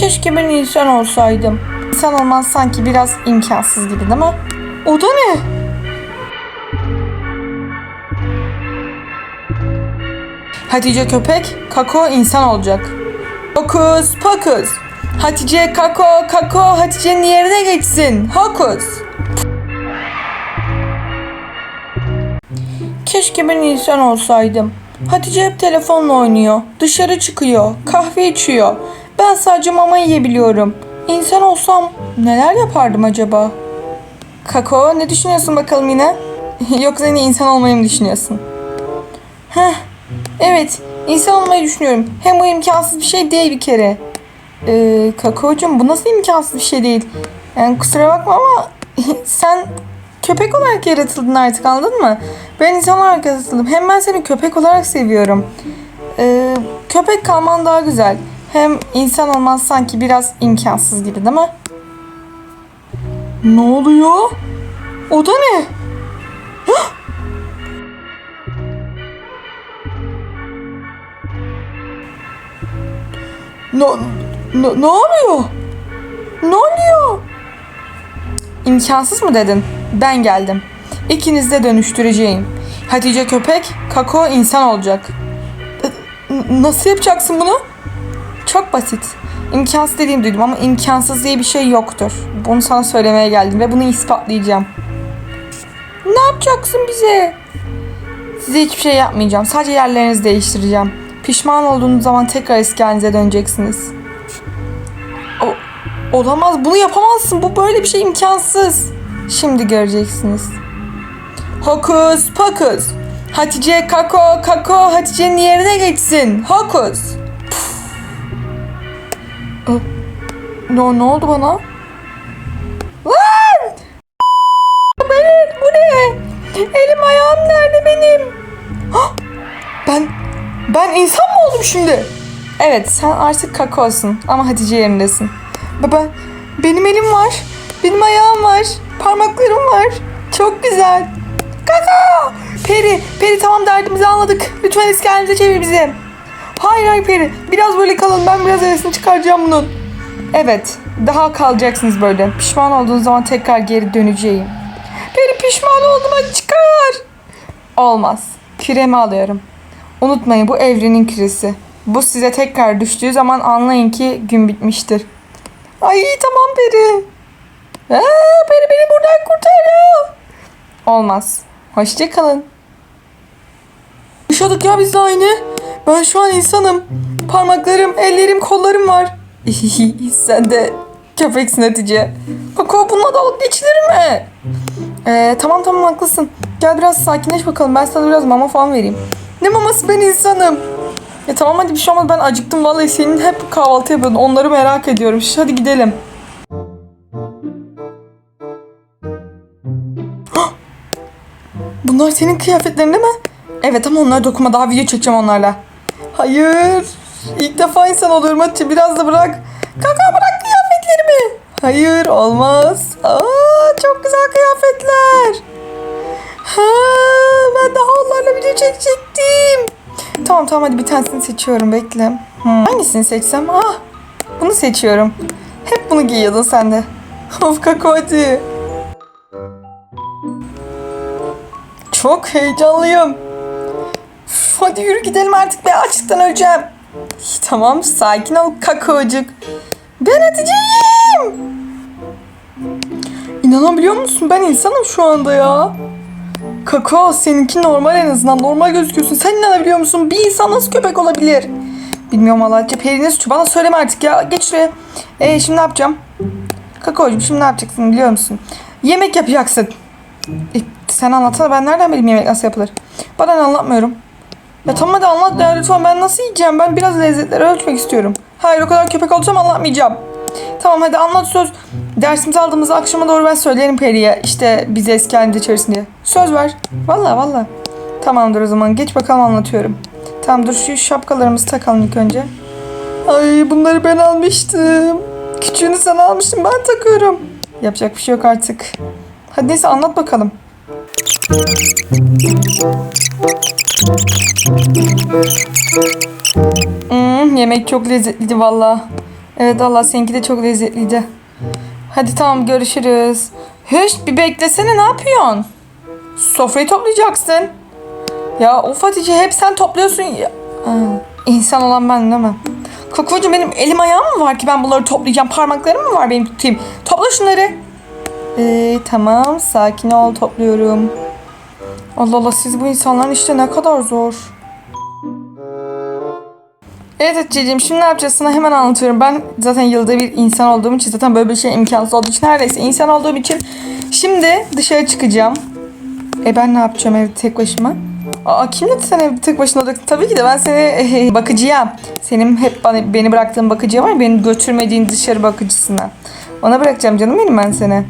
Keşke ben insan olsaydım. İnsan olman sanki biraz imkansız gibi değil mi? O da ne? Hatice köpek, Kako insan olacak. Hokus pokus. Hatice Kako, Kako Hatice'nin yerine geçsin. Hokus. Keşke ben insan olsaydım. Hatice hep telefonla oynuyor. Dışarı çıkıyor. Kahve içiyor. Ben sadece mama yiyebiliyorum. İnsan olsam neler yapardım acaba? Kako ne düşünüyorsun bakalım yine? Yoksa yine insan olmayı mı düşünüyorsun? Heh, evet insan olmayı düşünüyorum. Hem bu imkansız bir şey değil bir kere. Ee, Kako'cum bu nasıl imkansız bir şey değil? Yani kusura bakma ama sen köpek olarak yaratıldın artık anladın mı? Ben insan olarak yaratıldım. Hem ben seni köpek olarak seviyorum. Ee, köpek kalman daha güzel. Hem insan olman sanki biraz imkansız gibi değil mi? Ne oluyor? O da ne? Ne, ne, ne oluyor? Ne oluyor? İmkansız mı dedin? Ben geldim. İkinizi de dönüştüreceğim. Hatice köpek, Kako insan olacak. Nasıl yapacaksın bunu? Çok basit. İmkansız dediğimi duydum ama imkansız diye bir şey yoktur. Bunu sana söylemeye geldim ve bunu ispatlayacağım. Ne yapacaksın bize? Size hiçbir şey yapmayacağım. Sadece yerlerinizi değiştireceğim. Pişman olduğunuz zaman tekrar eski halinize döneceksiniz. O, olamaz. Bunu yapamazsın. Bu böyle bir şey imkansız. Şimdi göreceksiniz. Hokus pokus. Hatice kako kako Hatice'nin yerine geçsin. Hokus. Ne, ne oldu bana? Lan! Benim, bu ne? Elim ayağım nerede benim? Ben ben insan mı oldum şimdi? Evet sen artık kakosun ama Hatice yerindesin. Baba benim elim var. Benim ayağım var. Parmaklarım var. Çok güzel. Kaka! Peri, Peri tamam derdimizi anladık. Lütfen eski halimize çevir bizi. Hayır hayır Peri. Biraz böyle kalın. Ben biraz hevesini çıkaracağım bunun. Evet. Daha kalacaksınız böyle. Pişman olduğunuz zaman tekrar geri döneceğim. Peri pişman hadi çıkar. Olmaz. Küremi alıyorum. Unutmayın bu evrenin küresi. Bu size tekrar düştüğü zaman anlayın ki gün bitmiştir. Ay tamam Peri. Aa, Peri beni buradan kurtar ya. Olmaz. Hoşçakalın. Yaşadık ya biz de aynı. Ben şu an insanım. Parmaklarım, ellerim, kollarım var. Sen de köpeksin Hatice. Koko bununla dalga geçilir mi? Ee, tamam tamam haklısın. Gel biraz sakinleş bakalım. Ben sana biraz mama falan vereyim. Ne maması ben insanım. Ya tamam hadi bir şey olmaz. Ben acıktım vallahi. Senin hep kahvaltı yapıyordun. Onları merak ediyorum. Şş, Hadi gidelim. Bunlar senin kıyafetlerin değil mi? Evet ama onlara dokunma. Daha video çekeceğim onlarla. Hayır. İlk defa insan oluyorum. Hadi biraz da bırak. Kaka bırak kıyafetlerimi. Hayır olmaz. Aa, çok güzel kıyafetler. Ha, ben daha onlarla video çekecektim. Tamam tamam hadi bir tanesini seçiyorum bekle. Hmm, Hangisini seçsem? Ah bunu seçiyorum. Hep bunu giyiyordun sen de. Of Kako hadi. Çok heyecanlıyım. Hadi yürü gidelim artık be açlıktan öleceğim. Tamam sakin ol kakocuk. Ben Hatice'yim. İnanabiliyor musun? Ben insanım şu anda ya. Kakao seninki normal en azından. Normal gözüküyorsun. Sen inanabiliyor musun? Bir insan nasıl köpek olabilir? Bilmiyorum Allah. Perinin suçu. Bana söyleme artık ya. Geç şuraya. Ee, şimdi ne yapacağım? Kakaocuğum şimdi ne yapacaksın biliyor musun? Yemek yapacaksın. E, sen anlatsana ben nereden bileyim yemek nasıl yapılır? Bana anlatmıyorum. Ya tamam hadi anlat ya lütfen ben nasıl yiyeceğim? Ben biraz lezzetleri ölçmek istiyorum. Hayır o kadar köpek olsam anlatmayacağım. Tamam hadi anlat söz. Dersimizi aldığımızda akşama doğru ben söylerim Peri'ye. İşte bizi eski halinde çevirsin diye. Söz ver. Valla valla. Tamamdır o zaman. Geç bakalım anlatıyorum. Tamam dur şu şapkalarımızı takalım ilk önce. Ay bunları ben almıştım. Küçüğünü sen almıştın ben takıyorum. Yapacak bir şey yok artık. Hadi neyse anlat bakalım. Hmm, yemek çok lezzetliydi valla. Evet Allah seninki de çok lezzetliydi. Hadi tamam görüşürüz. Hüş bir beklesene ne yapıyorsun? Sofrayı toplayacaksın. Ya of Hatice hep sen topluyorsun ya. Aa, insan olan ben değil mi? Kokocuğum benim elim ayağım mı var ki ben bunları toplayacağım? Parmaklarım mı var benim tutayım? Topla şunları. Ee, tamam sakin ol topluyorum. Allah Allah siz bu insanların işte ne kadar zor. Evet Hatice'ciğim şimdi ne yapacağız hemen anlatıyorum. Ben zaten yılda bir insan olduğum için zaten böyle bir şey imkansız olduğu için neredeyse insan olduğum için şimdi dışarı çıkacağım. E ben ne yapacağım evde tek başıma? Aa kim dedi sen evde tek başına olacaksın? Tabii ki de ben seni bakıcıya, senin hep bana, beni bıraktığın bakıcıya var ya, beni götürmediğin dışarı bakıcısına. Ona bırakacağım canım benim ben seni.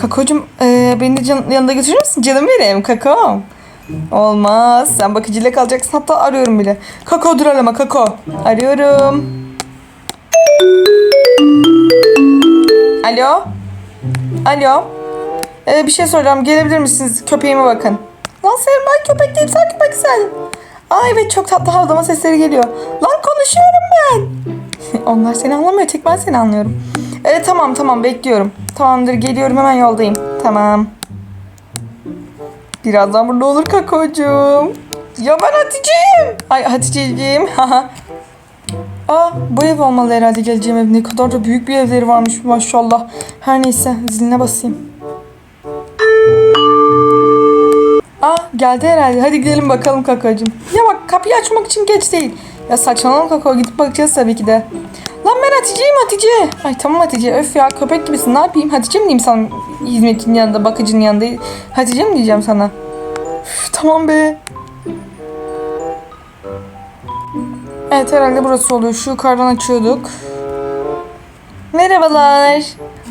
Kakocuğum e, beni de yanında götürür müsün? Canım benim kakom. Olmaz. Sen bakıcıyla kalacaksın. Hatta arıyorum bile. Kako dur arama kako. Arıyorum. Alo. Alo. Ee, bir şey soracağım. Gelebilir misiniz? Köpeğime bakın. Lan sen ben köpek değilim. Sen köpeksin. Aa evet çok tatlı havlama sesleri geliyor. Lan konuşuyorum ben. Onlar seni anlamıyor. Tek ben seni anlıyorum. Evet tamam tamam bekliyorum. Tamamdır geliyorum hemen yoldayım. Tamam. Birazdan burada olur kakocuğum. Ya ben Hatice'yim. Ay Hatice'ciğim. Haha. Aa bu ev olmalı herhalde geleceğim ev. Ne kadar da büyük bir evleri varmış maşallah. Her neyse ziline basayım. Aa geldi herhalde. Hadi gidelim bakalım kakacığım. Ya bak kapıyı açmak için geç değil. Ya saçmalama kaka gidip bakacağız tabii ki de. Lan ben Hatice'yim Hatice. Ay tamam Hatice öf ya köpek gibisin ne yapayım Hatice mi diyeyim sana hizmetçinin yanında bakıcının yanında Hatice mi diyeceğim sana. Üf, tamam be. Evet herhalde burası oluyor. Şu yukarıdan açıyorduk. Merhabalar.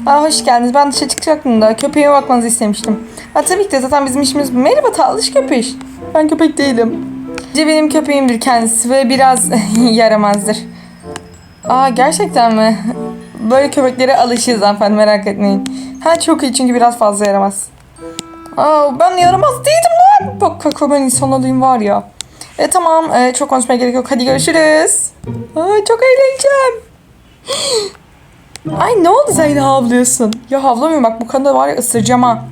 Aa, hoş geldiniz. Ben dışarı çıkacaktım da köpeğime bakmanızı istemiştim. Ha, tabii ki de zaten bizim işimiz bu. Merhaba tatlış köpüş. Ben köpek değilim. Ce benim köpeğimdir kendisi ve biraz yaramazdır. Aa gerçekten mi? Böyle köpeklere alışırız hanımefendi merak etmeyin. Ha çok iyi çünkü biraz fazla yaramaz. Aa ben yaramaz değilim lan. Bak kaka ben insan olayım var ya. E tamam e, çok konuşmaya gerek yok. Hadi görüşürüz. Aa, çok eğleneceğim. Ay ne oldu yine havlıyorsun? Ya havlamıyorum bak bu konuda var ya ısıracağım ha.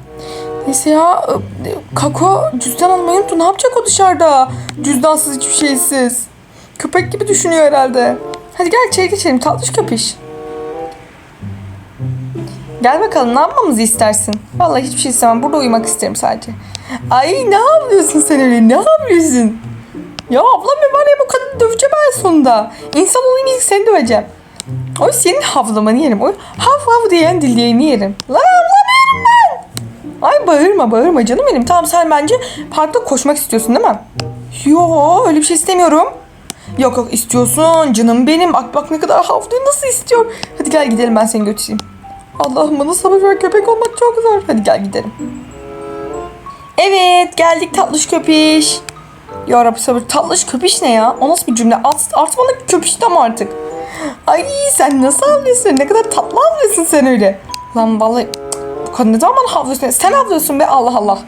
Neyse ya e, Kako cüzdan almayı unuttu. Ne yapacak o dışarıda? Cüzdansız hiçbir şeysiz. Köpek gibi düşünüyor herhalde. Hadi gel içeri geçelim tatlış köpüş. Gel bakalım ne yapmamızı istersin? Vallahi hiçbir şey istemem. Burada uyumak isterim sadece. Ay ne yapıyorsun sen öyle? Ne yapıyorsun? Ya ablam ben bu kadını döveceğim en sonunda. İnsan olayım ilk seni döveceğim. Oy senin havlamanı yerim. Oy hav hav diyen dildiğini yerim. Lan ben. Ay bağırma bağırma canım benim. Tamam sen bence parkta koşmak istiyorsun değil mi? Yo öyle bir şey istemiyorum. Yok yok istiyorsun canım benim. Bak bak ne kadar havlıyor nasıl istiyor. Hadi gel gidelim ben seni götüreyim. Allah'ım bana sabır ver köpek olmak çok zor. Hadi gel gidelim. Evet geldik tatlış köpiş. Ya Rabbi sabır tatlış köpiş ne ya? O nasıl bir cümle? Art, bana köpiş deme artık. Ay sen nasıl havlıyorsun? Ne kadar tatlı havlıyorsun sen öyle. Lan vallahi kadın ne zaman havlıyorsun? Sen havlıyorsun be Allah Allah.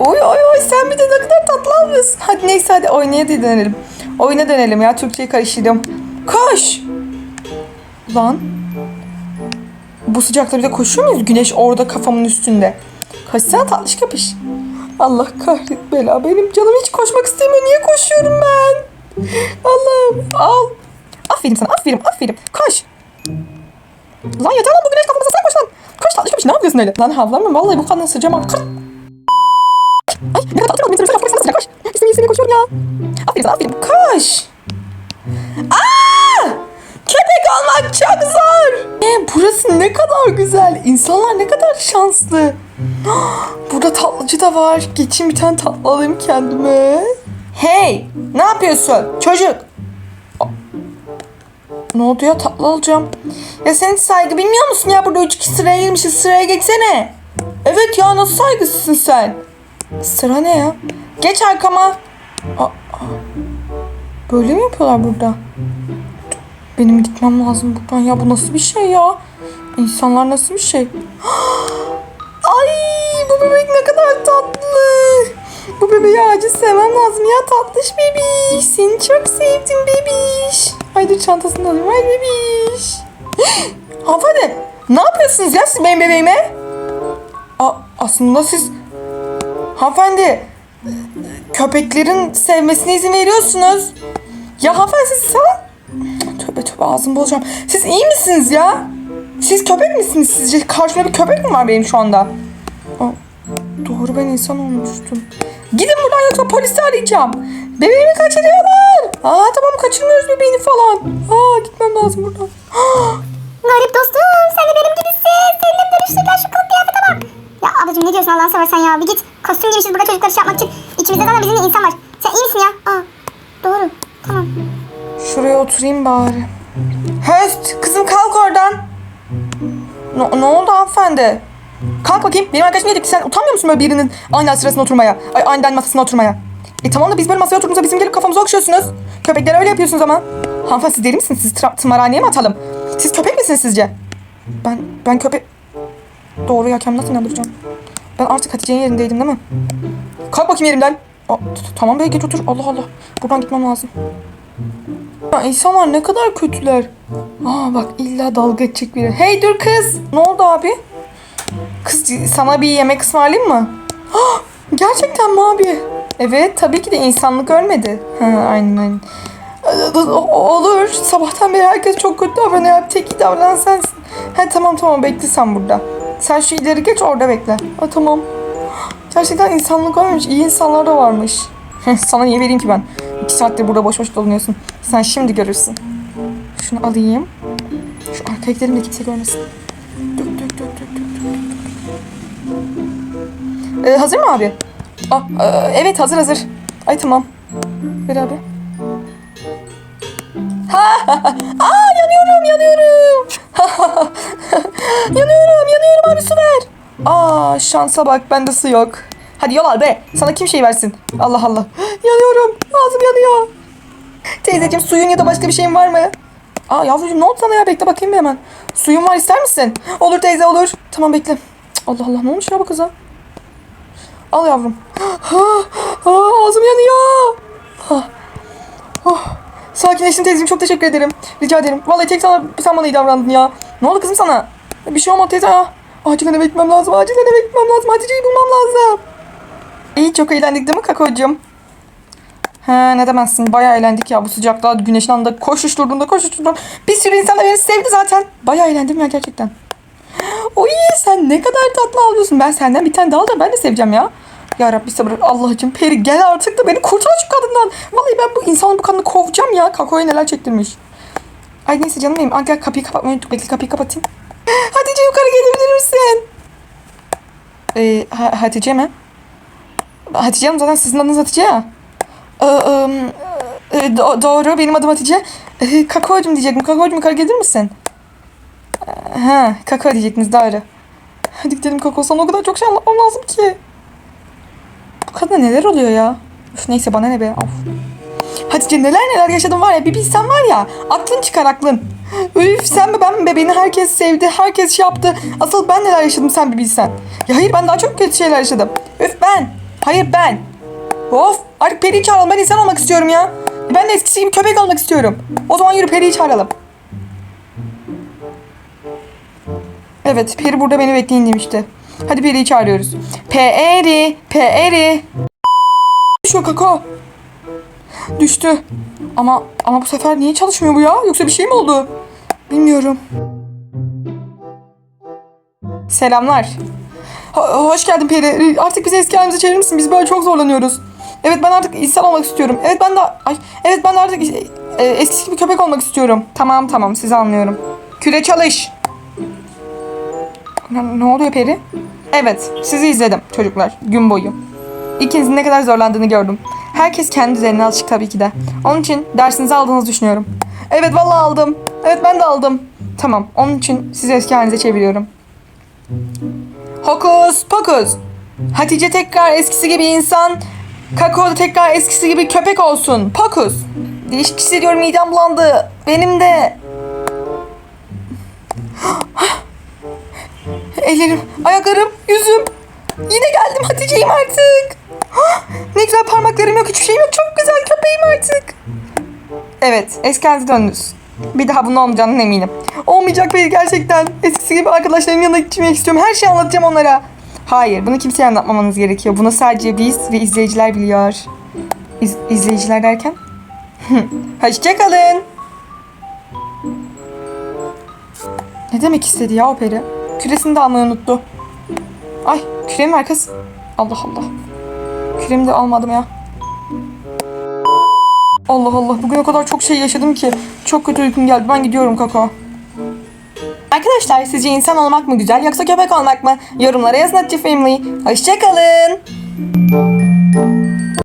Oy oy oy sen bir de ne kadar tatlı havlıyorsun. Hadi neyse hadi oynaya da dönelim. Oyuna dönelim ya Türkçeyi karıştırdım. Koş. Lan. Bu sıcakta bir de koşuyor muyuz? Güneş orada kafamın üstünde. Koşsana tatlış kapış. Allah kahret bela. Benim canım hiç koşmak istemiyor. Niye koşuyorum ben? Allah'ım al. Aferin sana aferin aferin. Koş. Lan yeter lan bu güneş kafamıza sen koş lan. Koş tatlış kapış ne yapıyorsun öyle? Lan havlamıyorum vallahi bu kadar sıcağım. Kır. Ay ne kadar kaldım. Koş sana koş. İstemiyor istemiyor koşuyorum ya. Aferin aferin. Koş. Aa! Köpek olmak çok zor. E, burası ne kadar güzel. İnsanlar ne kadar şanslı. Burada tatlıcı da var. Geçeyim bir tane tatlı alayım kendime. Hey! Ne yapıyorsun? Çocuk! Ne oldu ya? Tatlı alacağım. Ya sen saygı bilmiyor musun ya? Burada üç kişi sıraya girmişiz. Sıraya geçsene. Evet ya nasıl saygısızsın sen? Sıra ne ya? Geç arkama. Aa, böyle mi yapıyorlar burada? Benim gitmem lazım buradan ya. Bu nasıl bir şey ya? İnsanlar nasıl bir şey? Ay bu bebek ne kadar tatlı. Bu bebeği acil sevmem lazım ya tatlış bebiş. Seni çok sevdim bebiş. Ay dur çantasını alayım. Ay bebiş. Hanımefendi ne yapıyorsunuz ya siz benim bebeğime? A, aslında siz hanımefendi köpeklerin sevmesine izin veriyorsunuz. Ya hanımefendi siz sana... Tövbe tövbe ağzımı bozacağım. Siz iyi misiniz ya? Siz köpek misiniz sizce? Karşımda bir köpek mi var benim şu anda? Aa, doğru ben insan olmuştum. Gidin buradan yoksa polisi arayacağım. Bebeğimi kaçırıyorlar. Aa tamam kaçırmıyoruz bebeğini falan. Aa gitmem lazım buradan. Garip dostum sen de benim gibisin. Seninle dönüştürken şu kılık kıyafete bak. Ya ablacığım ne diyorsun Allah'ını seversen ya. Bir git. Kostüm giymişiz burada çocukları şey yapmak için. İçimizde zaten bizim insan var. Sen iyi misin ya? Aa doğru. Tamam. Şuraya oturayım bari. Höst kızım kalk oradan. Ne, ne oldu hanımefendi? Kalk bakayım. Benim arkadaşım dedik sen utanmıyor musun böyle birinin aniden sırasına oturmaya? Ay aniden masasına oturmaya. E tamam da biz böyle masaya oturduğumuzda bizim gelip kafamıza okşuyorsunuz. Köpekler öyle yapıyorsunuz ama. Hanımefendi siz deli misiniz? Siz tımarhaneye mi atalım? Siz köpek misiniz sizce? Ben ben köpek... Doğru ya kendimi nasıl inandıracağım? Ben artık Hatice'nin yerindeydim değil mi? Kalk bakayım yerimden. Tamam be geç otur. Allah Allah. Buradan gitmem lazım. Ya insanlar ne kadar kötüler. Aa bak illa dalga geçecek biri. Hey dur kız. Ne oldu abi? Kız sana bir yemek ısmarlayayım mı? Gerçekten mi abi? Evet tabii ki de insanlık ölmedi. Ha, aynen aynen. Olur. Sabahtan beri herkes çok kötü davranıyor. Tek iyi davranan sensin. Ha tamam tamam bekle sen burada. Sen şu ileri geç orada bekle. Ha tamam. Gerçekten insanlık ölmemiş. İyi insanlar da varmış. Sana niye vereyim ki ben? İki saattir burada boş boş dolanıyorsun. Sen şimdi görürsün. Şunu alayım. Şu arkaya gidelim de kimse görmesin. Dök dök dök dök dök dök. Ee, hazır mı abi? Aa, e, evet hazır hazır. Ay tamam. Ver abi. Ha, Aa yanıyorum yanıyorum. yanıyorum yanıyorum abi su ver. Aa şansa bak bende su yok. Hadi yol al be. Sana kim şey versin? Allah Allah. Yanıyorum. Ağzım yanıyor. Teyzeciğim suyun ya da başka bir şeyin var mı? Aa yavrucuğum ne oldu sana ya? Bekle bakayım bir hemen. Suyun var ister misin? Olur teyze olur. Tamam bekle. Allah Allah ne olmuş ya bu kıza? Al yavrum. Ha, ağzım yanıyor. Ha. Oh. Sakinleştin teyzeciğim çok teşekkür ederim. Rica ederim. Vallahi tek sana, sen bana iyi davrandın ya. Ne oldu kızım sana? Bir şey olmadı teyze ya. Acilen eve gitmem lazım. Acilen eve gitmem lazım. Hatice'yi bulmam lazım. İyi çok eğlendik değil mi kakocuğum? Ha ne demezsin bayağı eğlendik ya bu sıcakta güneşin altında koşuşturduğunda koşuşturduğunda bir sürü insan da beni sevdi zaten. Bayağı eğlendim ya gerçekten. Oy sen ne kadar tatlı ağlıyorsun. Ben senden bir tane daha da ben de seveceğim ya. Ya Rabbi sabır Allah'cığım peri gel artık da beni kurtar şu kadından. Vallahi ben bu insanın bu kadını kovacağım ya. Kakoya neler çektirmiş. Ay neyse canım benim. Al gel kapıyı kapatmayı unuttuk. Bekle kapıyı kapatayım. Hatice yukarı gelebilir misin? Ee, Ha- Hatice mi? Hatice Hanım zaten sizin adınız Hatice ya. Ee, ım, e, do- doğru benim adım Hatice. Ee, Kakao'cum diyecektim. Kakao'cum yukarı gelir misin? Ee, Ha, kakao diyecektiniz doğru. Hadi gidelim kakao sana o kadar çok şey anlatmam lazım ki. Kadına neler oluyor ya? Üf, neyse bana ne be. Of. Hatice neler neler yaşadım var ya bir bilsen var ya aklın çıkar aklın. Üf sen mi ben mi be beni herkes sevdi herkes şey yaptı. Asıl ben neler yaşadım sen bir bilsen. Ya hayır ben daha çok kötü şeyler yaşadım. Üf ben. Hayır ben. Of artık Peri'yi çağıralım ben insan olmak istiyorum ya. Ben de eskisi gibi köpek olmak istiyorum. O zaman yürü Peri'yi çağıralım. Evet Peri burada beni bekleyin demişti. Hadi Peri'yi çağırıyoruz. Peri, Peri. Düşüyor kaka. Düştü. Ama ama bu sefer niye çalışmıyor bu ya? Yoksa bir şey mi oldu? Bilmiyorum. Selamlar. Ho- hoş geldin Peri. Artık bizi eski halimize çevirir misin? Biz böyle çok zorlanıyoruz. Evet ben artık insan olmak istiyorum. Evet ben de ay evet ben de artık e, eskisi gibi köpek olmak istiyorum. Tamam tamam sizi anlıyorum. Küre çalış. Ne, ne oluyor Peri? Evet sizi izledim çocuklar gün boyu. İkinizin ne kadar zorlandığını gördüm. Herkes kendi üzerine alışık tabii ki de. Onun için dersinizi aldığınızı düşünüyorum. Evet vallahi aldım. Evet ben de aldım. Tamam onun için sizi eski halinize çeviriyorum. Hokus pokus. Hatice tekrar eskisi gibi insan. Kakao tekrar eskisi gibi köpek olsun. Pokus. Değişik hissediyorum midem bulandı. Benim de. Ellerim, ayaklarım, yüzüm. Yine geldim Hatice'yim artık. Ne güzel parmaklarım yok, hiçbir şeyim yok. Çok güzel köpeğim artık. Evet, eski halinize döndünüz. Bir daha bunun olmayacağından eminim. Olmayacak Peri gerçekten. Eskisi gibi arkadaşlarımın yanına gitmek istiyorum. Her şeyi anlatacağım onlara. Hayır, bunu kimseye anlatmamanız gerekiyor. Bunu sadece biz ve izleyiciler biliyor. İz, izleyiciler derken? Hoşçakalın. Ne demek istedi ya o peri? Küresini de almayı unuttu. Ay küremi ver kız. Allah Allah. Küremi de almadım ya. Allah Allah bugün o kadar çok şey yaşadım ki. Çok kötü uykum geldi. Ben gidiyorum Koko. Arkadaşlar sizce insan olmak mı güzel yoksa köpek olmak mı? Yorumlara yazın Hatice Family. Hoşçakalın.